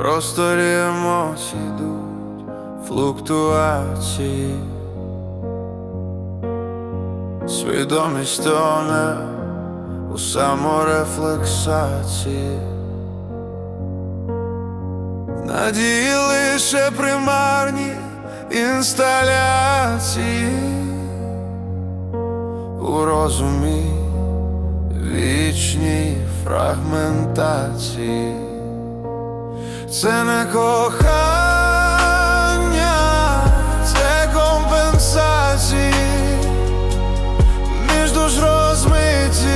просторі емоцій йдуть флуктуації, свідомість тоне у саморефлексації, надії лише примарні інсталяції. У розумі вічній фрагментації. Це не кохання, це компенсації між душ розмиті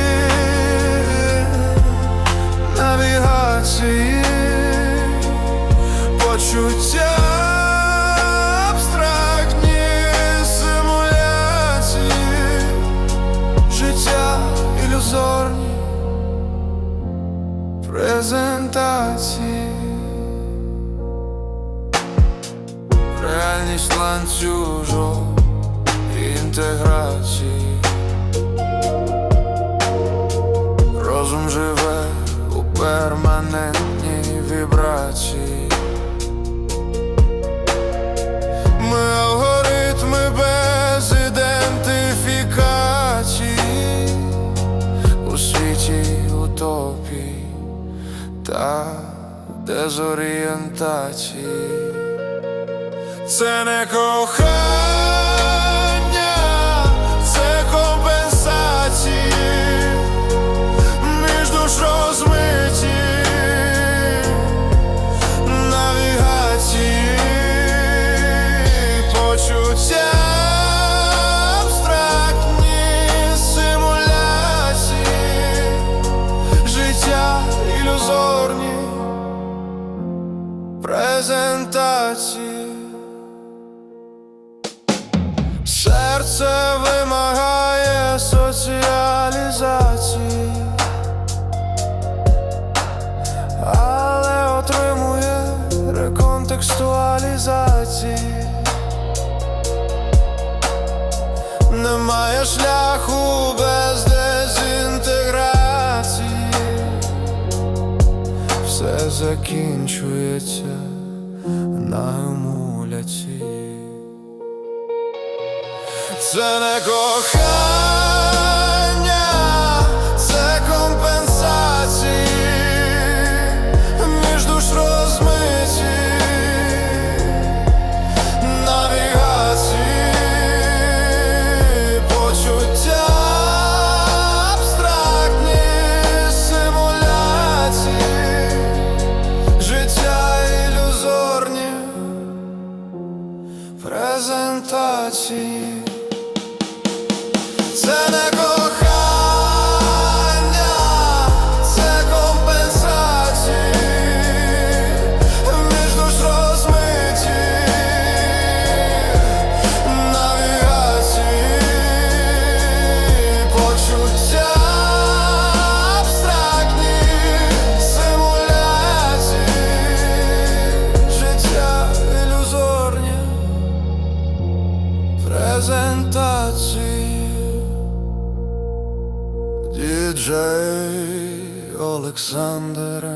навігації, почуття презентації. Реальність ланцюжок інтеграції. Розум живе у перманентній вібрації. Ми алгоритми без ідентифікації у світі утопій та дезорієнтації. Це не кохання, це компенсації між душ розмиті навігації, почуття презентації. Серце вимагає соціалізації, але отримує реконтекстуалізації. Немає шляху без дезінтеграції, все закінчується на емуляції. Це не кохання, це компенсації між душ розмиті навігації, почуття абстрактні симуляції, життя ілюзорні презентації. Презентації. Діджей Олександр